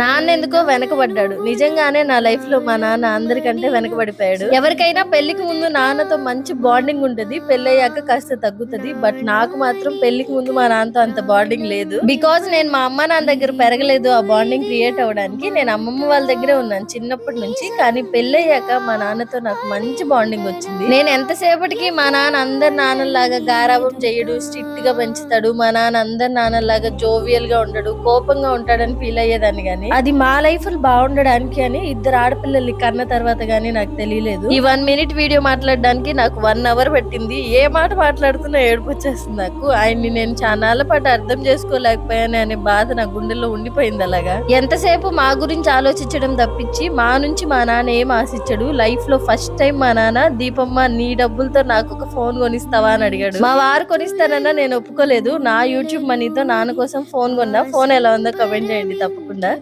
నాన్న ఎందుకో వెనకబడ్డాడు. నిజంగానే నా లైఫ్లో మా నాన్న అందరికంటే వెనకబడిపోయాడు. ఎవరికైనా పెళ్ళికి ముందు నాన్నతో మంచి బాండింగ్ ఉంటుంది. పెళ్ళయ్యాక కాస్త తగ్గుతది. బట్ నాకు మాత్రం పెళ్ళికి ముందు మా నాన్నతో అంత బాండింగ్ లేదు. బికాజ్ నేను మా అమ్మ నాన్న దగ్గర పెరగలేదు ఆ బాండింగ్ క్రియేట్ అవ్వడానికి నేను అమ్మమ్మ వాళ్ళ దగ్గరే ఉన్నాను చిన్నప్పటి నుంచి. కానీ పెళ్ళయ్యాక మా నాన్నతో నాకు మంచి బాండింగ్ వచ్చింది. నేను ఎంతసేపటికి మా నాన్న అందరి నాన్నలాగా గారాబం చేయడు స్ట్రిక్ట్గా పెంచుతాడు. మా నాన్న అందరి నాన్నలాగా జోవియల్గా ఉండడు కోపంగా ఉంటాడని ఫీల్ అయ్యేదాన్ని గానీ అది మా లైఫ్ బాగుండడానికి అని ఇద్దరు ఆడపిల్లల్ని కన్న తర్వాత గానీ నాకు తెలియలేదు. ఈ వన్ మినిట్ వీడియో మాట్లాడడానికి నాకు వన్ అవర్ పట్టింది. ఏ మాట మాట్లాడుతున్నా ఏడుపు వచ్చేస్తుంది నాకు. ఆయన్ని నేను చాలా పాటు అర్థం చేసుకోలేకపోయాను అనే బాధ నా గుండెల్లో ఉండిపోయింది అలాగా. ఎంతసేపు మా గురించి ఆలోచించడం తప్పించి మా నుంచి మా నాన్న ఏం ఆశించడు. లైఫ్లో ఫస్ట్ టైం మా నాన్న దీపమ్మ నీ డబ్బులతో నాకు ఒక ఫోన్ కొనిస్తావా? అని అడిగాడు. మా వారు కొనిస్తానన్నా నేను ఒప్పుకోలేదు. నా యూట్యూబ్ మనీతో నాన్న కోసం ఫోన్ కొన్నా. ఫోన్ ఎలా ఉందో కమెంట్ చేయండి తప్పకుండా.